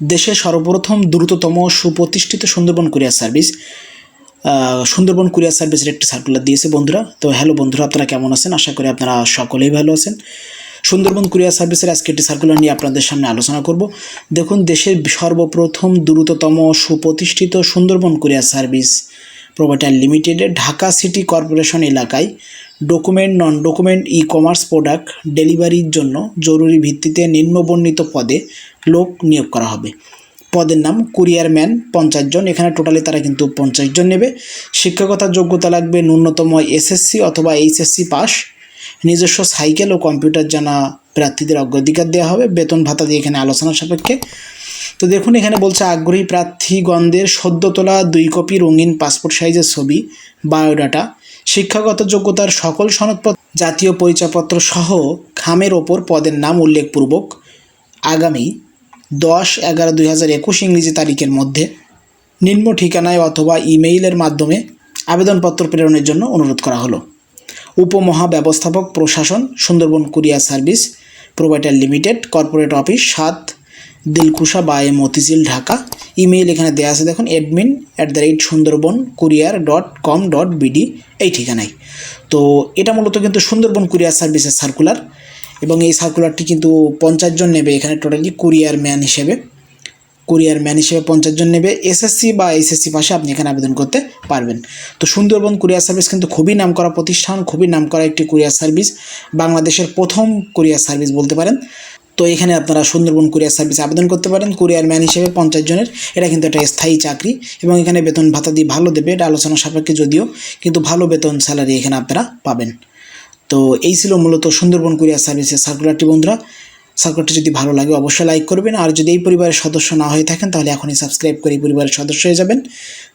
দেশের সর্বপ্রথম দ্রুততম সুপ্রতিষ্ঠিত Sundarban courier service Sundarban courier সার্ভিসের একটি সার্কুলার দিয়েছে বন্ধুরা। তো হ্যালো বন্ধুরা, আপনারা কেমন আছেন? আশা করি আপনারা সকলেই ভালো আছেন। সুন্দরবন কুরিয়ার সার্ভিসের আজকে একটি সার্কুলার নিয়ে আপনাদের সামনে আলোচনা করব। দেখুন, দেশের সর্বপ্রথম দ্রুততম সুপ্রতিষ্ঠিত সুন্দরবন কুরিয়ার সার্ভিস প্রোভাইডার লিমিটেডের ঢাকা সিটি কর্পোরেশন এলাকায় document non document e commerce product ডেলিভারির জন্য জরুরি ভিত্তিতে নিম্নবর্ণিত পদে লোক নিয়োগ করা হবে। পদের নাম কুরিয়ার ম্যান পঞ্চাশ জন, এখানে টোটালি তারা কিন্তু পঞ্চাশ জন নেবে। শিক্ষকতার যোগ্যতা লাগবে ন্যূনতম এসএসসি অথবা এইচএসসি পাস। নিজস্ব সাইকেল ও কম্পিউটার জানা প্রার্থীদের অগ্রাধিকার দেওয়া হবে। বেতন ভাতা দিয়ে এখানে আলোচনা সাপেক্ষে তো দেখুন, এখানে বলছে, আগ্রহী প্রার্থীগণদের সদ্য তোলা দুই কপি রঙিন পাসপোর্ট সাইজের ছবি, বায়োডাটা, শিক্ষাগত যোগ্যতার সকল সনদপত্র, জাতীয় পরিচয়পত্র সহ খামের ওপর পদের নাম উল্লেখপূর্বক আগামী দশ এগারো দুই হাজার একুশ ইংরেজি তারিখের মধ্যে নিম্ন ঠিকানায় অথবা ইমেইলের মাধ্যমে আবেদনপত্র প্রেরণের জন্য অনুরোধ করা হলো। উপমহাব্যবস্থাপক প্রশাসন, Sundarban courier service, provider limited, corporate office সাত দিলকুশা বায়ে মতিঝিল, ঢাকা। ইমেইল এখানে দেওয়া আছে, দেখুন admin at the rate Sundarban courier dot com dot BD এই ঠিকানায়। তো এটা মূলত কিন্তু সুন্দরবন কুরিয়ার সার্ভিসের সার্কুলার এবং এই সার্কুলারটি কিন্তু পঞ্চাশ জন নেবে এখানে টোটালি কুরিয়ার ম্যান হিসেবে। কুরিয়ার ম্যান হিসেবে পঞ্চাশ জন নেবে এসএসসি বা এসএসসি পাশে আপনি এখানে আবেদন করতে পারবেন। তো সুন্দরবন কুরিয়ার সার্ভিস কিন্তু খুবই নামকরা প্রতিষ্ঠান, খুবই নামকরা একটি কুরিয়ার সার্ভিস, বাংলাদেশের প্রথম কুরিয়ার সার্ভিস বলতে পারেন। তো এখানে আপনারা সুন্দরবন কুরিয়ার সার্ভিসে আবেদন করতে পারেন, কুরিয়ার ম্যান হিসেবে পঞ্চাশ জনের। এটা কিন্তু একটা স্থায়ী চাকরি এবং এখানে বেতন ভাতা দিয়ে ভালো দেবে, এটা আলোচনা সাপেক্ষে যদিও, কিন্তু ভালো বেতন স্যালারি এখানে আপনারা পাবেন। তো এই ছিল মূলত সুন্দরবন কুরিয়ার সার্ভিসের সার্কুলারটি বন্ধুরা। সার্কুলারটি যদি ভালো লাগে অবশ্যই লাইক করবেন। আর যদি এই পরিবারের সদস্য না হয়ে থাকেন, তাহলে এখনই সাবস্ক্রাইব করে এই পরিবারের সদস্য হয়ে যাবেন।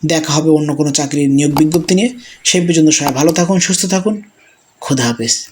দেখা হবে অন্য কোনো চাকরির নিয়োগ বিজ্ঞপ্তি নিয়ে। সেই পর্যন্ত সবাই ভালো থাকুন, সুস্থ থাকুন। খুদা হাফেজ।